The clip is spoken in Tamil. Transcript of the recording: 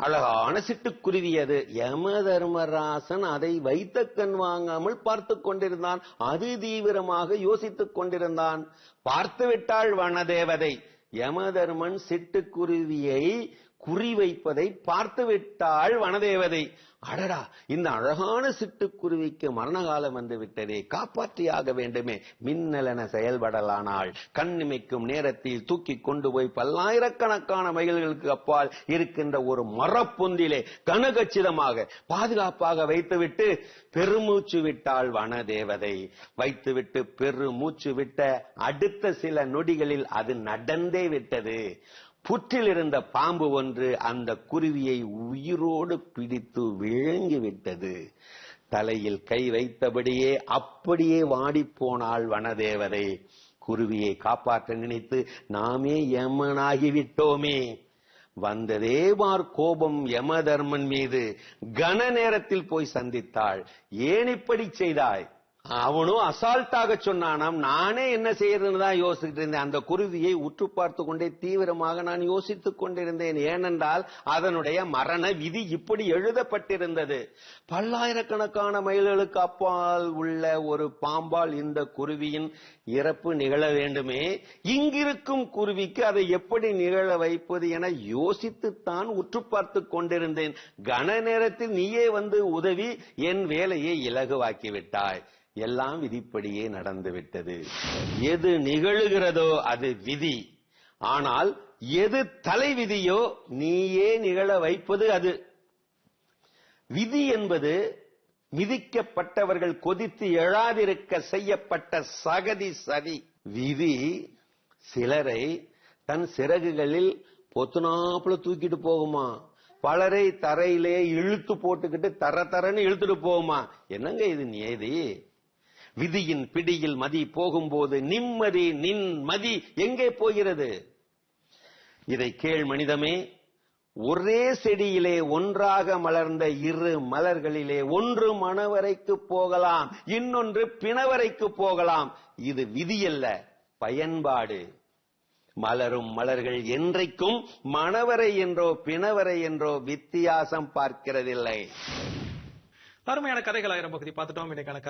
அழகான சிட்டுக்குருவி அது யம தர்மராசன் அதை வைத்த கண் வாங்காமல் பார்த்து கொண்டிருந்தான். அது தீவிரமாக யோசித்துக் கொண்டிருந்தான். பார்த்து விட்டாள் வனதேவதை. யமதர்மன் சிட்டுக்குருவியை குறிவைப்பதை பார்த்து விட்டாள் வனதேவதை. அடடா இந்த அழகான சிட்டுக்குருவிக்கு மரணகாலம் வந்து விட்டதே காப்பாற்றியாக வேண்டுமே. மின்னலென செயல்படலானாள். கண்ணிமைக்கும் நேரத்தில் தூக்கி கொண்டு போய் பல்லாயிரக்கணக்கான மைல்களுக்கு அப்பால் இருக்கின்ற ஒரு மரப்பொந்திலே கனகச்சிதமாக பாதுகாப்பாக வைத்துவிட்டு பெருமூச்சு விட்டாள் வனதேவதை. வைத்துவிட்டு பெருமூச்சு விட்ட அடுத்த சில நொடிகளில் அது நடந்தே விட்டது. புற்றில் இருந்த பாம்பு ஒன்று அந்த குருவியை உயிரோடு பிடித்து விழுங்கி விட்டது தலையில் கை வைத்தபடியே அப்படியே வாடிப் போனாள் வனதேவதை. குருவியை காப்பாற்ற நினைத்து நாமே யமனாகி விட்டோமே கோபம் யமதர்மன் மீது. கன நேரத்தில் போய் சந்தித்தாள். ஏன் இப்படி செய்தாய்? அவனும் அசால்ட்டாக சொன்னானாம் நானே என்ன செய்யறதுன்னு தான் யோசிச்சுட்டு இருந்தேன். அந்த குருவியை உற்று பார்த்து கொண்டே தீவிரமாக நான் யோசித்துக் கொண்டிருந்தேன். ஏனென்றால் அதனுடைய மரண விதி இப்படி எழுதப்பட்டிருந்தது. பல்லாயிரக்கணக்கான மைல்களுக்கு அப்பால் உள்ள ஒரு பாம்பால் இந்த குருவியின் இறப்பு நிகழ வேண்டுமே. இங்கிருக்கும் குருவிக்கு அதை எப்படி நிகழ வைப்பது என யோசித்துத்தான் உற்று பார்த்து கொண்டிருந்தேன். கன நேரத்தில் நீயே வந்து உதவி என் வேலையை இலகுவாக்கிவிட்டாய். எல்லாம் விதிப்படியே நடந்து விட்டது. எது நிகழுகிறதோ அது விதி. ஆனால் எது தலை விதியோ நீயே நிகழ வைப்பது அது. விதி என்பது விதிக்கப்பட்டவர்கள் கொதித்து எழாதிருக்க செய்யப்பட்ட சகதி சதி. விதி சிலரை தன் சிறகுகளில் பொத்துனாப்புல தூக்கிட்டு போகுமா? பலரை தரையிலே இழுத்து போட்டுக்கிட்டு தர தரன்னு இழுத்துட்டு போகுமா? என்னங்க இது நியதி? விதியின் பிடியில் மதி போகும்போது நிம்மதி நின் மதி எங்கே போகிறது? இதை கேள் மனிதமே ஒரே செடியிலே ஒன்றாக மலர்ந்த இரு மலர்களிலே ஒன்று மணவரைக்கு போகலாம் இன்னொன்று பிணவரைக்கு போகலாம். இது விதியல்ல பயன்பாடு. மலரும் மலர்கள் என்றைக்கும் மணவரை என்றோ பிணவரை என்றோ வித்தியாசம் பார்க்கிறதில்லை. அருமையான கதைகள் ஆயிரம் பகுதி பார்த்துட்டோம். இன்னைக்கான